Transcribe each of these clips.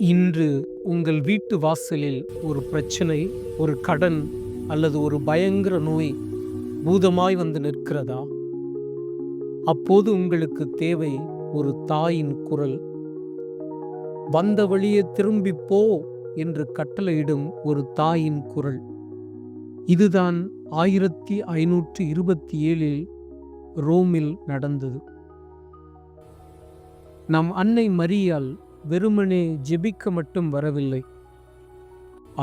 இன்று உங்கள் வீட்டு வாசலில் ஒரு பிரச்சனை ஒரு கடன் அல்லது ஒரு பயங்கர நோய் பூதமாய் வந்து நிற்கிறதா? அப்போது உங்களுக்கு தேவை ஒரு தாயின் குரல். வந்த வழியே திரும்பி போ என்று கட்டளையிடும் ஒரு தாயின் குரல். இதுதான் ஆயிரத்தி ஐநூற்றி இருபத்தி ஏழில் ரோமில் நடந்தது. நம் அன்னை மரியால் வெறுமனே ஜெபிக்க மட்டும் வரவில்லை.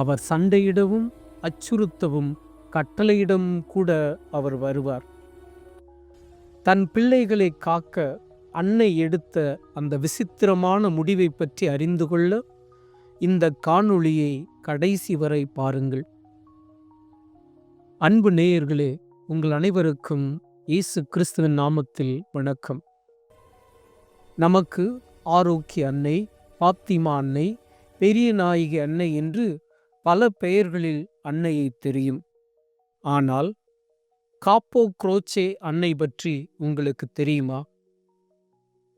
அவர் சண்டையிடவும் அச்சுறுத்தவும் கட்டளையிடம் கூட அவர் வருவார். தன் பிள்ளைகளை காக்க அன்னை எடுத்த அந்த விசித்திரமான முடிவை பற்றி அறிந்து கொள்ள இந்த காணொளியை கடைசி வரை பாருங்கள். அன்பு நேயர்களே உங்கள் அனைவருக்கும் இயேசு கிறிஸ்துவின் நாமத்தில் வணக்கம். நமக்கு ஆரோக்கிய அன்னை பாத்திமா அன்னை பெரிய நாயகி அன்னை என்று பல பெயர்களில் அன்னையை தெரியும். ஆனால் காப்போ குரோச்சே அன்னை பற்றி உங்களுக்கு தெரியுமா?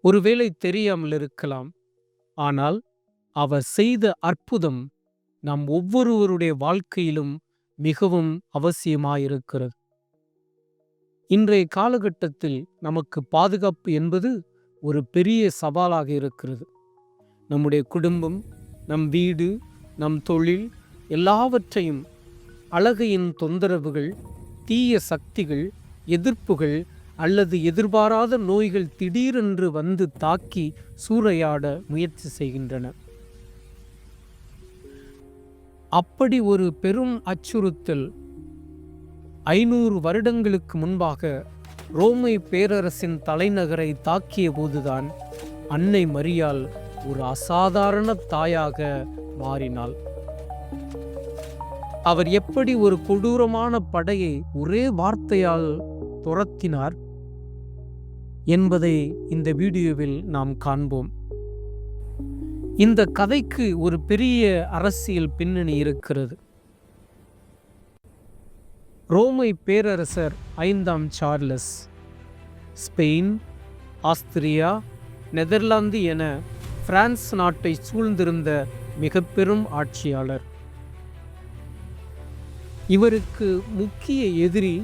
ஒருவேளை தெரியாமல் இருக்கலாம். ஆனால் அவர் செய்த அற்புதம் நம் ஒவ்வொருவருடைய வாழ்க்கையிலும் மிகவும் அவசியமாயிருக்கிறது. இன்றைய காலகட்டத்தில் நமக்கு பாதுகாப்பு என்பது ஒரு பெரிய சவாலாக இருக்கிறது. நம்முடைய குடும்பம் நம் வீடு நம் தொழில் எல்லாவற்றையும் அழகையின் தொந்தரவுகள் தீய சக்திகள் எதிர்ப்புகள் அல்லது எதிர்பாராத நோய்கள் திடீரென்று வந்து தாக்கி சூறையாட முயற்சி செய்கின்றன. அப்படி ஒரு பெரும் அச்சுறுத்தல் ஐநூறு வருடங்களுக்கு முன்பாக ரோமை பேரரசின் தலைநகரை தாக்கிய போதுதான் அன்னை மரியாள் ஒரு அசாதாரண தாயாக மாறினாள். அவர் எப்படி ஒரு கொடூரமான படையை ஒரே வார்த்தையால் துரத்தினார் என்பதை இந்த வீடியோவில் நாம் காண்போம். இந்த கதைக்கு ஒரு பெரிய அரசியல் பின்னணி இருக்கிறது. ரோமை பேரரசர் ஐந்தாம் சார்லஸ் ஸ்பெயின் ஆஸ்திரியா நெதர்லாந்து என பிரான்ஸ் நாட்டை சூழ்ந்திருந்த மிக பெரும் ஆட்சியாளர். இவருக்கு முக்கிய எதிரி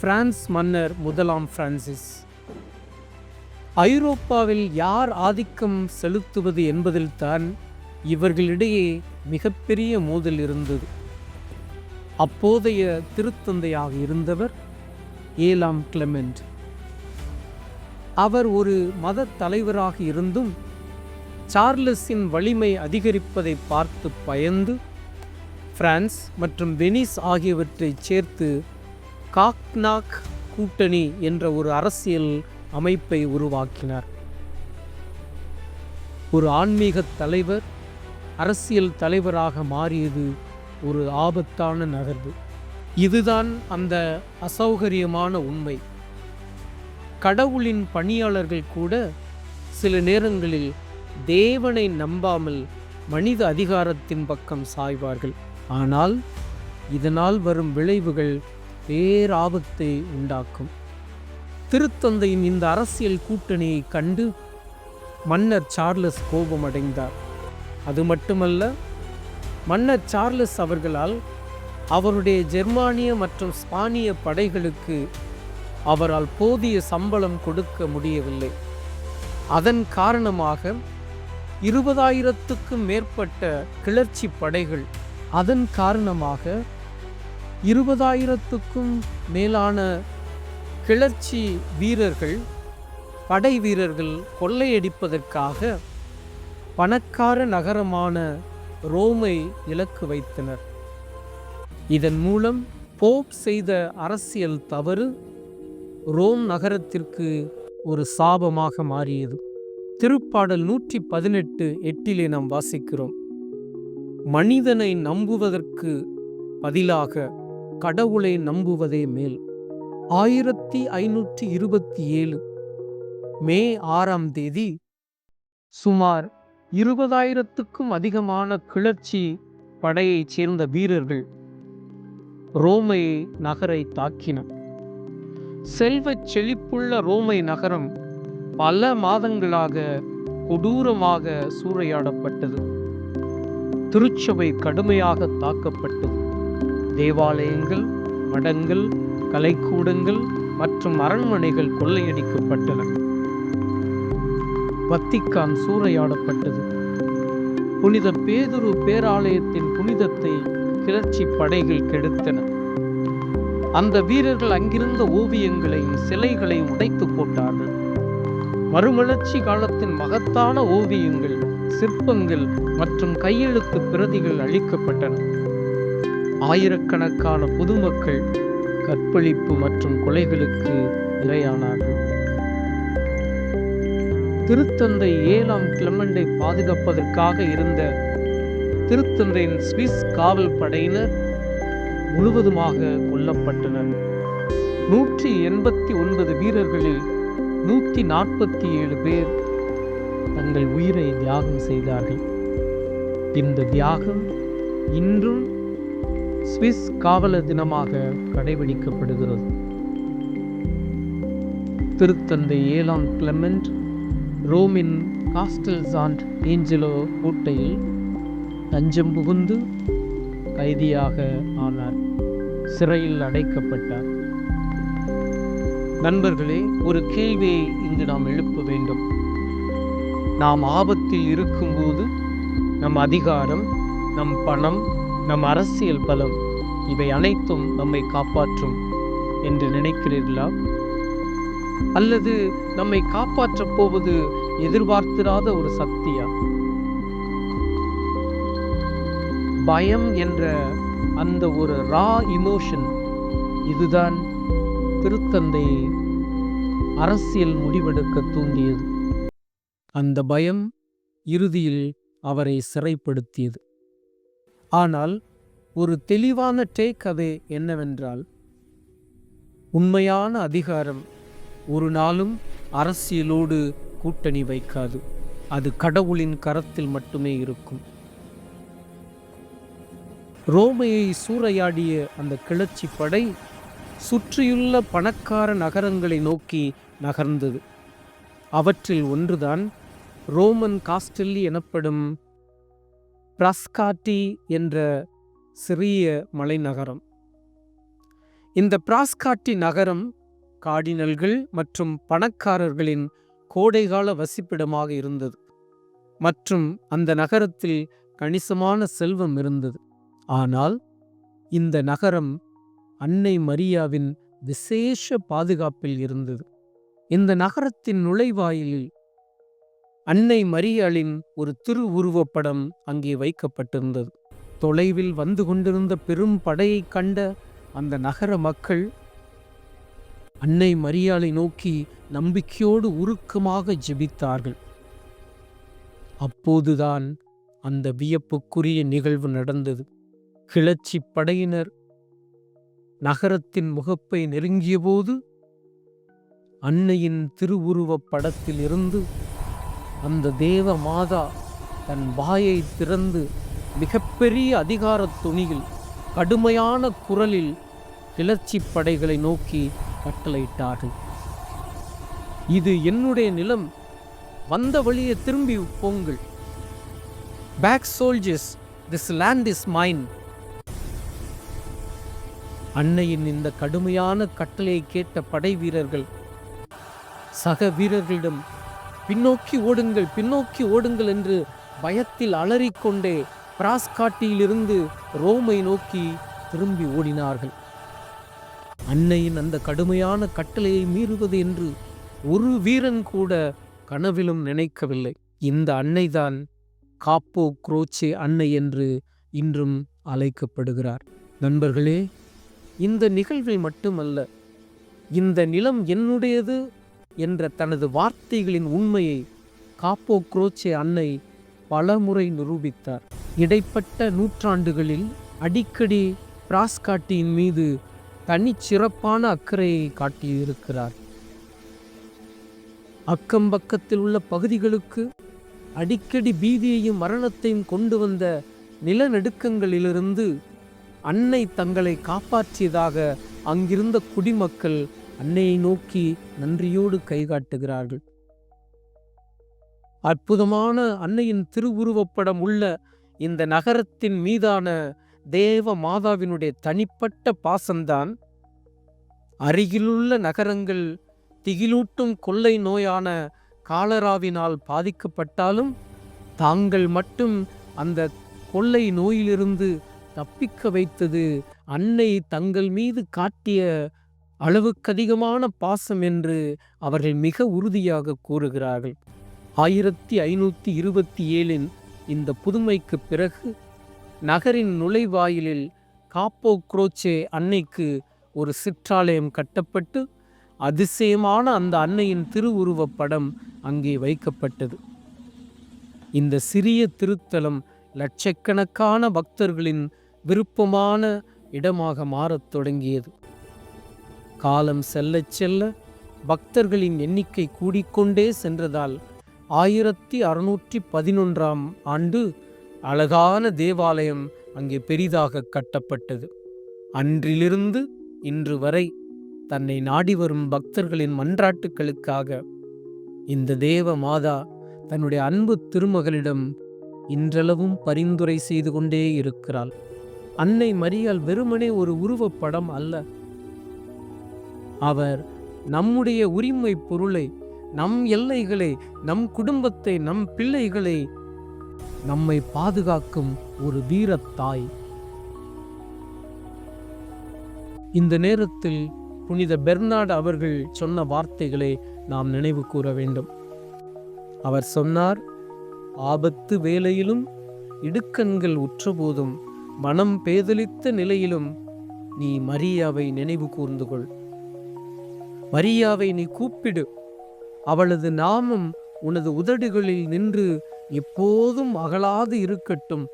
பிரான்ஸ் மன்னர் முதலாம் பிரான்சிஸ். ஐரோப்பாவில் யார் ஆதிக்கம் செலுத்துவது என்பதில்தான் இவர்களிடையே மிகப்பெரிய மோதல் இருந்தது. அப்போதைய திருத்தந்தையாக இருந்தவர் ஏலாம் கிளமெண்ட். அவர் ஒரு மத தலைவராக இருந்தும் சார்லஸின் வலிமை அதிகரிப்பதை பார்த்து பயந்து பிரான்ஸ் மற்றும் வெனிஸ் ஆகியவற்றை சேர்த்து காக்னாக் கூட்டணி என்ற ஒரு அரசியல் அமைப்பை உருவாக்கினார். ஒரு ஆன்மீக தலைவர் அரசியல் தலைவராக மாறியது ஒரு ஆபத்தான நகர்வு. இதுதான் அந்த அசௌகரியமான உண்மை. கடவுளின் பணியாளர்கள் கூட சில நேரங்களில் தேவனை நம்பாமல் மனித அதிகாரத்தின் பக்கம் சாய்வார்கள். ஆனால் இதனால் வரும் விளைவுகள் பேராபத்தை உண்டாக்கும். திருத்தந்தையின் இந்த அரசியல் கூட்டணியை கண்டு மன்னர் சார்லஸ் கோபமடைந்தார் அது மட்டுமல்ல மன்னர் சார்லஸ் அவர்களால் அவருடைய ஜெர்மானிய மற்றும் ஸ்பானிய படைகளுக்கு அவரால் போதிய சம்பளம் கொடுக்க முடியவில்லை. அதன் காரணமாக இருபதாயிரத்துக்கும் மேற்பட்ட கிளர்ச்சி படைகள். அதன் காரணமாக இருபதாயிரத்துக்கும் மேலான கிளர்ச்சி வீரர்கள் படை வீரர்கள் கொள்ளையடிப்பதற்காக பணக்கார நகரமான ரோமை இலக்கு வைத்தனர். இதன் மூலம் போப் செய்த அரசியல் தவறு ரோம் நகரத்திற்கு ஒரு சாபமாக மாறியது. திருப்பாடல் நூற்றி பதினெட்டு எட்டிலே நாம் வாசிக்கிறோம். மனிதனை நம்புவதற்கு பதிலாக கடவுளை நம்புவதே மேல். ஆயிரத்தி ஐநூற்றி இருபத்தி ஏழு மே ஆறாம் தேதி சுமார் இருபதாயிரத்துக்கும் அதிகமான கிளர்ச்சி படையைச் சேர்ந்த வீரர்கள் ரோமை நகரை தாக்கின. செல்வச் செழிப்புள்ள ரோமை நகரம் பல மாதங்களாக கொடூரமாக சூறையாடப்பட்டது. திருச்சபை கடுமையாக தாக்கப்பட்டது. தேவாலயங்கள் மடங்கள் கலைக்கூடங்கள் மற்றும் அரண்மனைகள் கொள்ளையடிக்கப்பட்டன. வத்திக்கான் சூறையாடப்பட்டது. புனித பேதுரு பேராலயத்தின் புனிதத்தை கிளர்ச்சி படைகள் கெடுத்தன. அந்த வீரர்கள் அங்கிருந்த ஓவியங்களையும் சிலைகளையும் உடைத்து போட்டார்கள். மறுமலர்ச்சி காலத்தின் மகத்தான ஓவியங்கள் சிற்பங்கள் மற்றும் கையெழுத்து பிரதிகள் அளிக்கப்பட்டன. ஆயிரக்கணக்கான பொதுமக்கள் கற்பழிப்பு மற்றும் கொலைகளுக்கு இரையானார்கள். திருத்தந்தை ஏழாம் கிளமண்டை பாதுகாப்பதற்காக இருந்த திருத்தந்தையின் சுவிஸ் காவல் படையினர் முழுவதுமாக கொல்லப்பட்டனர். நூற்றி எண்பத்தி ஒன்பது வீரர்களில் நூற்றி நாற்பத்தி ஏழு பேர் தங்கள் உயிரை தியாகம் செய்தார்கள். இந்த தியாகம் இன்றும் சுவிஸ் காவலர் தினமாக கடைபிடிக்கப்படுகிறது. திருத்தந்தை ஏழாம் கிளமெண்ட் ரோமின் காஸ்டல் சாண்ட் ஏஞ்சலோ கோட்டையில் தஞ்சம் புகுந்து கைதியாக ஆனார். சிறையில் அடைக்கப்பட்டார். நண்பர்களே ஒரு கேள்வியை இங்கு நாம் எழுப்ப வேண்டும். நாம் ஆபத்தில் இருக்கும்போது நம் அதிகாரம் நம் பணம் நம் அரசியல் பலம் இவை அனைத்தும் நம்மை காப்பாற்றும் என்று நினைக்கிறீர்களா? அல்லது நம்மை காப்பாற்றப் போவது எதிர்பார்த்திராத ஒரு சக்தியா? பயம் என்ற அந்த ஒரு ரா இமோஷன் இதுதான் திருத்தந்தை அரசியல் முடிவெடுக்க தூண்டியது அந்த பயம் இறுதியில் அவரை சிறைப்படுத்தியது. ஆனால் ஒரு தெளிவான டேக் அது என்னவென்றால் உண்மையான அதிகாரம் ஒரு நாளும் அரசியலோடு கூட்டணி வைக்காது. அது கடவுளின் கரத்தில் மட்டுமே இருக்கும். ரோமையை சூறையாடிய அந்த கிளர்ச்சி படை சுற்றியுள்ள பணக்கார நகரங்களை நோக்கி நகர்ந்தது. அவற்றில் ஒன்றுதான் ரோமன் காஸ்டெல்லி எனப்படும் பிராஸ்காட்டி என்ற சிறிய மலைநகரம். இந்த பிராஸ்காட்டி நகரம் காடினல்கள் மற்றும் பணக்காரர்களின் கோடைகால வசிப்பிடமாக இருந்தது. மற்றும் அந்த நகரத்தில் கணிசமான செல்வம் இருந்தது. ஆனால் இந்த நகரம் அன்னை மரியாவின் விசேஷ பாதுகாப்பில் இருந்தது. இந்த நகரத்தின் நுழைவாயிலில் அன்னை மரியாளின் ஒரு திருவுருவப்படம் அங்கே வைக்கப்பட்டிருந்தது. தொலைவில் வந்து கொண்டிருந்த பெரும் படையைக் கண்ட அந்த நகர மக்கள் அன்னை மரியாளை நோக்கி நம்பிக்கையோடு உருக்கமாக ஜெபித்தார்கள். அப்போதுதான் அந்த வியப்புக்குரிய நிகழ்வு நடந்தது. கிளர்ச்சி படையினர் நகரத்தின் முகப்பை நெருங்கியபோது அன்னையின் திருவுருவப் படத்தில் இருந்து அந்த தேவ மாதா தன் வாயை திறந்து மிகப்பெரிய அதிகாரத் துணியில் கடுமையான குரலில் கிளர்ச்சி படைகளை நோக்கி கட்டளையிட்டார்கள். இது என்னுடைய நிலம் வந்த வழியே திரும்பி போங்கள். Back soldiers this land is mine அன்னையின் இந்த கடுமையான கட்டளையை கேட்ட படை வீரர்கள் சக வீரர்களிடம் பின்னோக்கி ஓடுங்கள் பின்னோக்கி ஓடுங்கள் என்று பயத்தில் அலறிக்கொண்டே பிராஸ்காட்டியிலிருந்து ரோமை நோக்கி திரும்பி ஓடினார்கள். அன்னையின் அந்த கடுமையான கட்டளையை மீறுவது என்று ஒரு வீரன் கூட கனவிலும் நினைக்கவில்லை. இந்த அன்னைதான் காப்போ குரோச்சே அன்னை என்று இன்றும் அழைக்கப்படுகிறார். நண்பர்களே இந்த நிகழ்வில் மட்டுமல்ல இந்த நிலம் என்னுடையது என்ற தனது வார்த்தைகளின் உண்மையை காப்போ குரோச்சே அன்னை பலமுறை நிரூபித்தார். இடைப்பட்ட நூற்றாண்டுகளில் அடிக்கடி பிராஸ்காட்டியின் மீது தனிச்சிறப்பான அக்கறையை காட்டியிருக்கிறார். அக்கம்பக்கத்தில் உள்ள பகுதிகளுக்கு அடிக்கடி பீதியையும் மரணத்தையும் கொண்டு வந்த நிலநடுக்கங்களிலிருந்து அன்னை தங்களை காப்பாற்றியதாக அங்கிருந்த குடிமக்கள் அன்னையை நோக்கி நன்றியோடு கைகாட்டுகிறார்கள். அற்புதமான அன்னையின் திருவுருவப்படம் உள்ள இந்த நகரத்தின் மீதான தேவ மாதாவினுடைய தனிப்பட்ட பாசம்தான். அருகிலுள்ள நகரங்கள் திகிலூட்டும் கொள்ளை நோயான காலராவினால் பாதிக்கப்பட்டாலும் தாங்கள் மட்டும் அந்த கொள்ளை நோயிலிருந்து தப்பிக்க வைத்தது. அன்னை தங்கள் மீது காட்டிய அளவுக்கதிகமான பாசம் என்று அவர்கள் மிக உறுதியாக கூறுகிறார்கள். ஆயிரத்தி ஐநூற்றி இருபத்தி ஏழின் இந்த புதுமைக்கு பிறகு நகரின் நுழைவாயிலில் காப்போ குரோச்சே அன்னைக்கு ஒரு சிற்றாலயம் கட்டப்பட்டு அதிசயமான அந்த அன்னையின் திருவுருவப் படம் அங்கே வைக்கப்பட்டது. இந்த சிறிய திருத்தலம் லட்சக்கணக்கான பக்தர்களின் விருப்பமான இடமாக மாறத் தொடங்கியது. காலம் செல்லச் செல்ல பக்தர்களின் எண்ணிக்கை கூடிக்கொண்டே சென்றதால் ஆயிரத்தி அறுநூற்றி பதினொன்றாம் ஆண்டு அழகான தேவாலயம் அங்கே பெரிதாக கட்டப்பட்டது. அன்றிலிருந்து இன்று வரை தன்னை நாடி வரும் பக்தர்களின் மன்றாட்டுக்களுக்காக இந்த தேவ மாதா தன்னுடைய அன்பு திருமகளிடம் இன்றளவும் பரிந்துரை செய்து கொண்டே இருக்கிறாள். அன்னை மரியால் வெறுமனே ஒரு உருவப்படம் அல்ல. அவர் நம்முடைய உரிமை பொருளை நம் எல்லைகளை நம் குடும்பத்தை நம் பிள்ளைகளை நம்மை பாதுகாக்கும் ஒரு வீரத்தாய் இந்த நேரத்தில் புனித பெர்னாட் அவர்கள் சொன்ன வார்த்தைகளை நாம் நினைவு கூற வேண்டும். அவர் சொன்னார் ஆபத்து வேலையிலும் இடுக்கண்கள் உற்றபோதும் மனம் பேதலித்த நிலையிலும் நீ மரியாவை நினைவு கூர்ந்து கொள். மரியாவை நீ கூப்பிடு. அவளது நாமம் உனது உதடுகளில் நின்று எப்போதும் அகலாது இருக்கட்டும்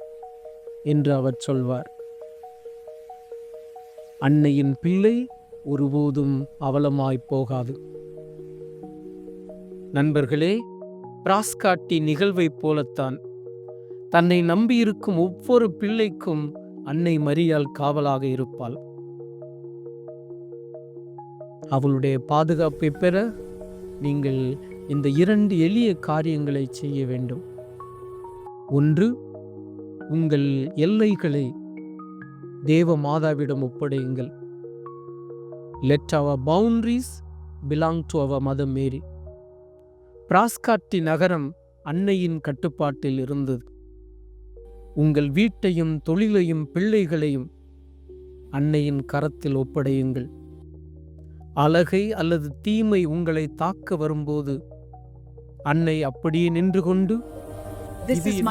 என்று அவர் சொல்வார். அன்னையின் பிள்ளை ஒருபோதும் அவலமாய்ப் போகாது. நண்பர்களே பிராஸ்காட்டி நிகழ்வைப் போலத்தான். தன்னை நம்பியிருக்கும் ஒவ்வொரு பிள்ளைக்கும் அன்னை மரியால் காவலாக இருப்பாள். அவளுடைய பாதுகாப்பை பெற நீங்கள் இந்த இரண்டு எளிய காரியங்களை செய்ய வேண்டும். ஒன்று உங்கள் எல்லைகளை தேவ மாதாவிடம் ஒப்படையுங்கள். Let our boundaries belong to our mother Mary பிராஸ்காட்டி நகரம் அன்னையின் கட்டுப்பாட்டில் இருந்தது. உங்கள் வீட்டையும் தொழிலையும் பிள்ளைகளையும் அன்னையின் கரத்தில் ஒப்படையுங்கள். அழகை அல்லது தீமை உங்களை தாக்க வரும்போது அன்னை அப்படியே நின்று கொண்டு This இது.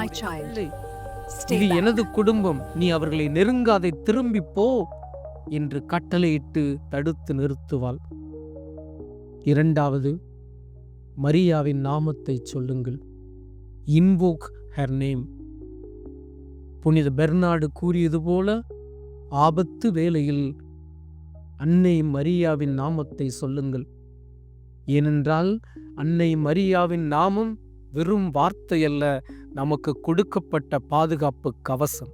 எனது குடும்பம். நீ அவர்களை நெருங்காதை திரும்பி போ என்று கட்டளையிட்டு தடுத்து நிறுத்துவாள். இரண்டாவது மரியாவின் நாமத்தை சொல்லுங்கள். Invoke her name. புனித பெர்னாடு கூறியது போல ஆபத்து வேளையில் அன்னை மரியாவின் நாமத்தை சொல்லுங்கள். ஏனென்றால் அன்னை மரியாவின் நாமம் வெறும் வார்த்தை அல்ல நமக்கு கொடுக்கப்பட்ட பாதுகாப்பு கவசம்.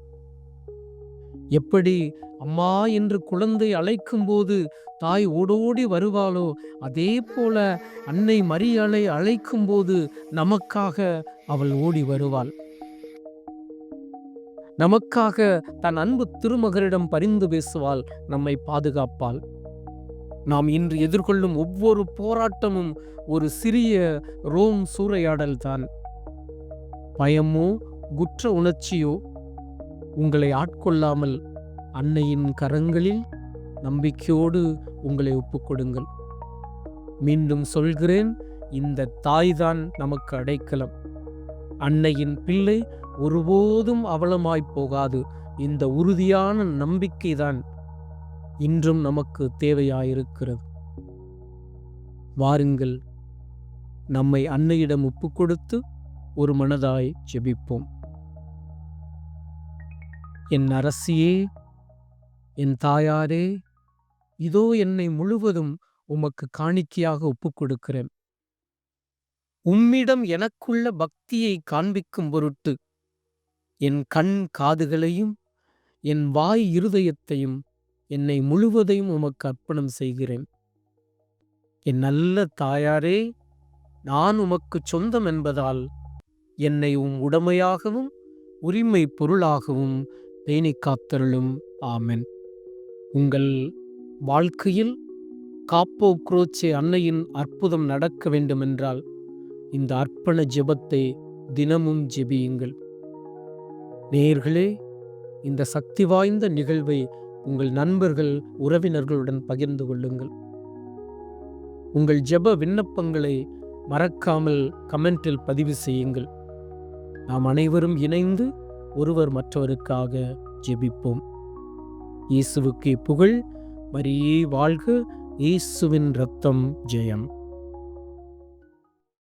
எப்படி அம்மா என்று குழந்தை அழைக்கும்போது தாய் ஓடோடி வருவாளோ? அதே போல அன்னை மரியாளை அழைக்கும்போது நமக்காக அவள் ஓடி வருவாள். நமக்காக தன் அன்பு திருமகரிடம் பரிந்து பேசுவாள் நம்மை பாதுகாப்பாள். நாம் இன்று எதிர்கொள்ளும் ஒவ்வொரு போராட்டமும் ஒரு சிறிய ரோம் சூறையாடல்தான். பயமோ குற்ற உணர்ச்சியோ உங்களை ஆட்கொள்ளாமல் அன்னையின் கரங்களில் நம்பிக்கையோடு உங்களை ஒப்புக்கொடுங்கள். மீண்டும் சொல்கிறேன் இந்த தாய்தான் நமக்கு அடைக்கலம். அன்னையின் பிள்ளை ஒருபோதும் அவலமாய் போகாது. இந்த உறுதியான நம்பிக்கைதான் இன்றும் நமக்கு தேவையாயிருக்கிறது. வாருங்கள் நம்மை அன்னையிடம் ஒப்புக்கொடுத்து ஒரு மனதாய் ஜெபிப்போம். என் அரசியே என் தாயாரே இதோ என்னை முழுவதும் உமக்கு காணிக்கையாக ஒப்புக்கொடுக்கிறேன். உம்மிடம் எனக்குள்ள பக்தியை காண்பிக்கும் பொருட்டு என் கண் காதுகளையும் என் வாய் இருதயத்தையும் என்னை முழுவதையும் உமக்கு அர்ப்பணம் செய்கிறேன். என் நல்ல தாயாரே நான் உமக்கு சொந்தம் என்பதால் என்னை உம் உடமையாகவும் உரிமை பொருளாகவும் பேணி காத்தருளும். ஆமென். உங்கள் வாழ்க்கையில் காப்போ குரோச்சே அன்னையின் அற்புதம் நடக்க வேண்டுமென்றால் இந்த அர்ப்பண ஜெபத்தை தினமும் ஜெபியுங்கள். நேயர்களே இந்த சக்தி வாய்ந்த நிகழ்வை உங்கள் நண்பர்கள் உறவினர்களுடன் பகிர்ந்து கொள்ளுங்கள். உங்கள் ஜெப விண்ணப்பங்களை மறக்காமல் கமெண்டில் பதிவு செய்யுங்கள். நாம் அனைவரும் இணைந்து ஒருவர் மற்றவருக்காக ஜெபிப்போம். இயேசுவுக்கு புகழ் மரியே வாழ்க இயேசுவின் ரத்தம் ஜெயம்.